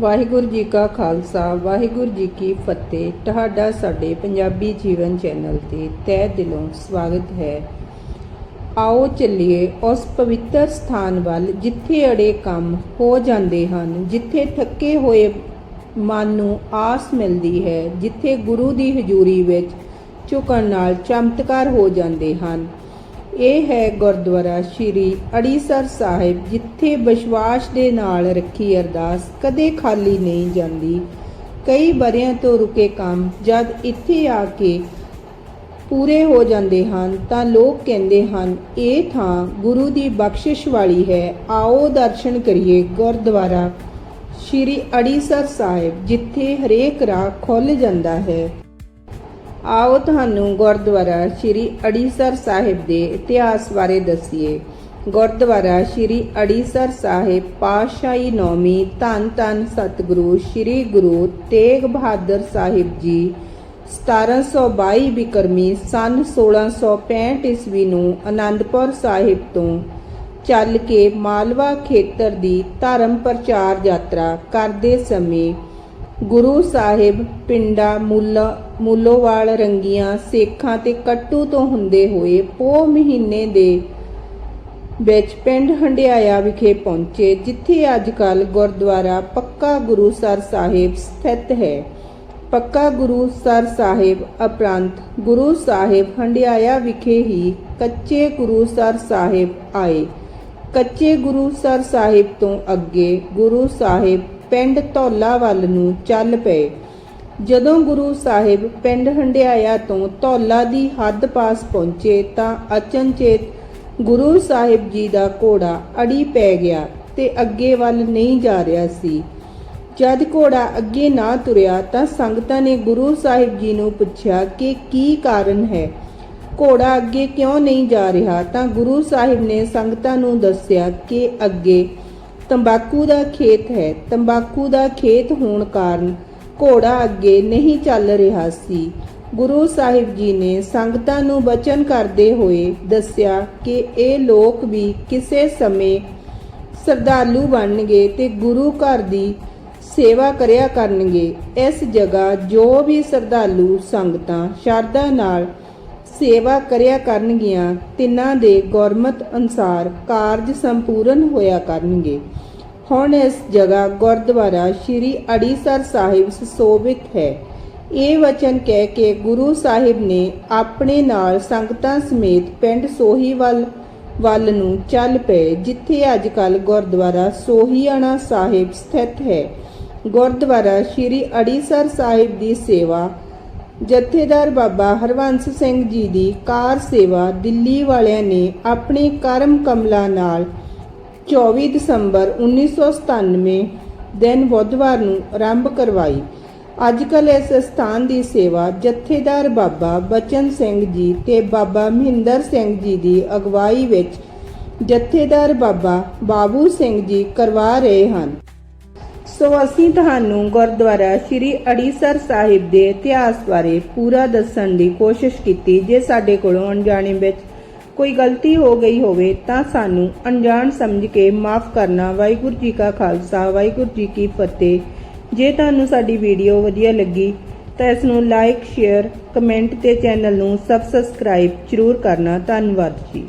ਵਾਹਿਗੁਰੂ ਜੀ ਕਾ ਖਾਲਸਾ, ਵਾਹਿਗੁਰੂ ਜੀ ਕੀ ਫਤਿਹ। ਤੁਹਾਡਾ ਸਾਡੇ ਪੰਜਾਬੀ ਜੀਵਨ ਚੈਨਲ ਤੇ ਤਹਿ ਦਿਲੋਂ ਸਵਾਗਤ ਹੈ। ਆਓ ਚੱਲੀਏ ਉਸ ਪਵਿੱਤਰ ਸਥਾਨ ਵੱਲ, ਜਿੱਥੇ ਅੜੇ ਕੰਮ ਹੋ ਜਾਂਦੇ ਹਨ, ਜਿੱਥੇ ਥੱਕੇ ਹੋਏ ਮਨ ਨੂੰ ਆਸ ਮਿਲਦੀ ਹੈ, ਜਿੱਥੇ ਗੁਰੂ ਦੀ ਹਜ਼ੂਰੀ ਵਿੱਚ ਝੁਕਣ ਨਾਲ ਚਮਤਕਾਰ ਹੋ ਜਾਂਦੇ ਹਨ। ਇਹ ਹੈ ਗੁਰਦੁਆਰਾ ਸ਼੍ਰੀ ਅੜੀਸਰ ਸਾਹਿਬ, ਜਿੱਥੇ ਵਿਸ਼ਵਾਸ ਦੇ ਨਾਲ ਰੱਖੀ ਅਰਦਾਸ ਕਦੇ ਖਾਲੀ ਨਹੀਂ ਜਾਂਦੀ। ਕਈ ਬਰਿਆਂ ਤੋਂ ਰੁਕੇ ਕੰਮ, ਜਦ ਇੱਥੇ ਆ ਕੇ ਪੂਰੇ ਹੋ ਜਾਂਦੇ ਹਨ, ਤਾਂ ਲੋਕ ਕਹਿੰਦੇ ਹਨ, ਇਹ ਥਾਂ ਗੁਰੂ ਦੀ ਬਖਸ਼ਿਸ਼ ਵਾਲੀ ਹੈ। ਆਓ ਦਰਸ਼ਨ ਕਰੀਏ ਗੁਰਦੁਆਰਾ ਸ਼੍ਰੀ ਅੜੀਸਰ ਸਾਹਿਬ, ਜਿੱਥੇ ਹਰੇਕ ਰਾਹ ਖੁੱਲ ਜਾਂਦਾ ਹੈ। ਆਓ ਤੁਹਾਨੂੰ ਗੁਰਦੁਆਰਾ ਸ਼੍ਰੀ ਅੜੀਸਰ ਸਾਹਿਬ ਦੇ ਇਤਿਹਾਸ ਬਾਰੇ ਦੱਸੀਏ। ਗੁਰਦੁਆਰਾ ਸ਼੍ਰੀ ਅੜੀਸਰ ਸਾਹਿਬ ਪਾਤਸ਼ਾਹੀ ਨੌਮੀ ਧੰਨ ਧੰਨ ਸਤਿਗੁਰੂ ਸ਼੍ਰੀ ਗੁਰੂ ਤੇਗ ਬਹਾਦਰ ਸਾਹਿਬ ਜੀ 1722 ਬਿਕਰਮੀ ਸਨ 1665 ਈਸਵੀ ਨੂੰ ਆਨੰਦਪੁਰ ਸਾਹਿਬ ਤੋਂ ਚੱਲ ਕੇ ਮਾਲਵਾ ਖੇਤਰ ਦੀ ਧਰਮ ਪ੍ਰਚਾਰ ਯਾਤਰਾ ਕਰਦੇ ਸਮੇਂ ਗੁਰੂ ਸਾਹਿਬ ਪਿੰਡਾ, ਮੁੱਲਾ, ਮੁੱਲੋਵਾਲ ਰੰਗੀਆਂ ਸੇਖਾਂ ਤੇ ਕੱਟੂ ਤੋਂ ਹੁੰਦੇ ਹੋਏ ਪੋ ਮਹੀਨੇ ਦੇ ਵਿੱਚ ਪਿੰਡ ਹੰਡਿਆਇਆ ਵਿਖੇ ਪਹੁੰਚੇ, ਜਿੱਥੇ ਅੱਜ ਕੱਲ ਗੁਰਦੁਆਰਾ ਪੱਕਾ ਗੁਰੂ ਸਰ ਸਾਹਿਬ ਸਥਿਤ ਹੈ। ਪੱਕਾ ਗੁਰੂ ਸਰ ਸਾਹਿਬ ਉਪਰੰਤ ਗੁਰੂ ਸਾਹਿਬ ਹੰਡਿਆਇਆ ਵਿਖੇ ਹੀ ਕੱਚੇ ਗੁਰੂ ਸਰ ਸਾਹਿਬ ਆਏ। ਕੱਚੇ ਗੁਰੂ ਸਰ ਸਾਹਿਬ ਤੋਂ ਅੱਗੇ ਗੁਰੂ ਸਾਹਿਬ ਪਿੰਡ ਧੌਲਾ ਵੱਲ ਨੂੰ ਚੱਲ ਪਏ। ਜਦੋਂ ਗੁਰੂ ਸਾਹਿਬ ਪਿੰਡ ਹੰਡਿਆਇਆ ਤੋਂ ਧੌਲਾ ਦੀ ਹੱਦ ਪਾਸ ਪਹੁੰਚੇ ਤਾਂ ਅਚਨਚੇਤ ਗੁਰੂ ਸਾਹਿਬ ਜੀ ਦਾ ਘੋੜਾ ਅੜੀ ਪੈ ਗਿਆ ਤੇ ਅੱਗੇ ਵੱਲ ਨਹੀਂ ਜਾ ਰਿਹਾ ਸੀ। ਜਦ ਘੋੜਾ ਅੱਗੇ ਨਾ ਤੁਰਿਆ ਤਾਂ ਸੰਗਤਾਂ ਨੇ ਗੁਰੂ ਸਾਹਿਬ ਜੀ ਨੂੰ ਪੁੱਛਿਆ ਕਿ ਕੀ ਕਾਰਨ ਹੈ? ਘੋੜਾ ਅੱਗੇ ਕਿਉਂ ਨਹੀਂ ਜਾ ਰਿਹਾ ਤਾਂ ਗੁਰੂ ਸਾਹਿਬ ਨੇ ਸੰਗਤਾਂ ਨੂੰ ਦੱਸਿਆ ਕਿ ਅੱਗੇ ਤੰਬਾਕੂ ਦਾ ਖੇਤ ਹੈ। ਤੰਬਾਕੂ ਦਾ ਖੇਤ ਹੋਣ ਕਾਰਨ ਘੋੜਾ ਅੱਗੇ ਨਹੀਂ ਚੱਲ ਰਿਹਾ ਸੀ। ਗੁਰੂ ਸਾਹਿਬ ਜੀ ਨੇ ਸੰਗਤਾਂ ਨੂੰ ਬਚਨ ਕਰਦੇ ਹੋਏ ਦੱਸਿਆ ਕਿ ਇਹ ਲੋਕ ਵੀ ਕਿਸੇ ਸਮੇਂ ਸ਼ਰਧਾਲੂ ਬਣਨਗੇ ਤੇ ਗੁਰੂ ਘਰ ਦੀ ਸੇਵਾ ਕਰਿਆ ਕਰਨਗੇ। ਇਸ ਜਗ੍ਹਾ ਜੋ ਵੀ ਸ਼ਰਧਾਲੂ ਸੰਗਤਾਂ ਸ਼ਰਧਾ ਨਾਲ ਸੇਵਾ ਕਰਿਆ ਕਰਨਗੀਆਂ, ਤਿੰਨਾਂ ਦੇ ਗੁਰਮਤ ਅਨਸਾਰ ਕਾਰਜ ਸੰਪੂਰਨ ਹੋਇਆ ਕਰਨਗੇ। ਹੁਣ ਇਸ ਜਗ੍ਹਾ ਗੁਰਦੁਆਰਾ ਸ਼੍ਰੀ ਅੜੀਸਰ ਸਾਹਿਬ ਸੋਭਿਤ ਹੈ। ਇਹ ਵਚਨ ਕਹਿ ਕੇ ਗੁਰੂ ਸਾਹਿਬ ਨੇ ਆਪਣੇ ਨਾਲ ਸੰਗਤਾਂ ਸਮੇਤ ਪਿੰਡ ਸੋਹੀਵਾਲ ਵੱਲ ਨੂੰ ਚੱਲ ਪਏ, ਜਿੱਥੇ ਅੱਜ ਕੱਲ ਗੁਰਦੁਆਰਾ ਸੋਹੀਆਣਾ ਸਾਹਿਬ ਸਥਿਤ ਹੈ। ਗੁਰਦੁਆਰਾ ਸ਼੍ਰੀ ਅੜੀਸਰ ਸਾਹਿਬ ਦੀ ਸੇਵਾ ਜਥੇਦਾਰ ਬਾਬਾ ਹਰਵੰਸ ਸਿੰਘ ਜੀ ਦੀ ਕਾਰ ਸੇਵਾ ਦਿੱਲੀ ਵਾਲਿਆਂ ਨੇ ਆਪਣੀ ਕਰਮ ਕਮਲਾ ਨਾਲ 24 ਦਸੰਬਰ 1997 ਦਿਨ ਬੁੱਧਵਾਰ ਨੂੰ ਆਰੰਭ ਕਰਵਾਈ। ਅੱਜ ਕੱਲ ਇਸ ਸਥਾਨ ਦੀ ਸੇਵਾ ਜਥੇਦਾਰ ਬਾਬਾ ਬਚਨ ਸਿੰਘ ਜੀ ਤੇ ਬਾਬਾ ਮਹਿੰਦਰ ਸਿੰਘ ਜੀ ਦੀ ਅਗਵਾਈ ਵਿੱਚ ਜਥੇਦਾਰ ਬਾਬਾ ਬਾਬੂ ਸਿੰਘ ਜੀ ਕਰਵਾ ਰਹੇ ਹਨ। ਸੋ ਅਸੀਂ ਤੁਹਾਨੂੰ ਗੁਰਦੁਆਰਾ ਸ਼੍ਰੀ ਅੜੀਸਰ ਸਾਹਿਬ ਦੇ ਇਤਿਹਾਸ ਬਾਰੇ ਪੂਰਾ ਦੱਸਣ ਦੀ ਕੋਸ਼ਿਸ਼ ਕੀਤੀ ਜੇ ਸਾਡੇ ਕੋਲੋਂ ਅਣਜਾਣੇ ਵਿੱਚ ਕੋਈ ਗਲਤੀ ਹੋ ਗਈ ਹੋਵੇ ਤਾਂ ਸਾਨੂੰ ਅਣਜਾਣ ਸਮਝ ਕੇ ਮਾਫ ਕਰਨਾ। ਵਾਹਿਗੁਰੂ ਜੀ ਕਾ ਖਾਲਸਾ, ਵਾਹਿਗੁਰੂ ਜੀ ਕੀ ਫਤਿਹ। ਜੇ ਤੁਹਾਨੂੰ ਸਾਡੀ ਵੀਡੀਓ ਵਧੀਆ ਲੱਗੀ ਤਾਂ ਇਸ ਨੂੰ ਲਾਈਕ, ਸ਼ੇਅਰ, ਕਮੈਂਟ ਤੇ ਚੈਨਲ ਨੂੰ ਸਬਸਕ੍ਰਾਈਬ ਜ਼ਰੂਰ ਕਰਨਾ। ਧੰਨਵਾਦ ਜੀ।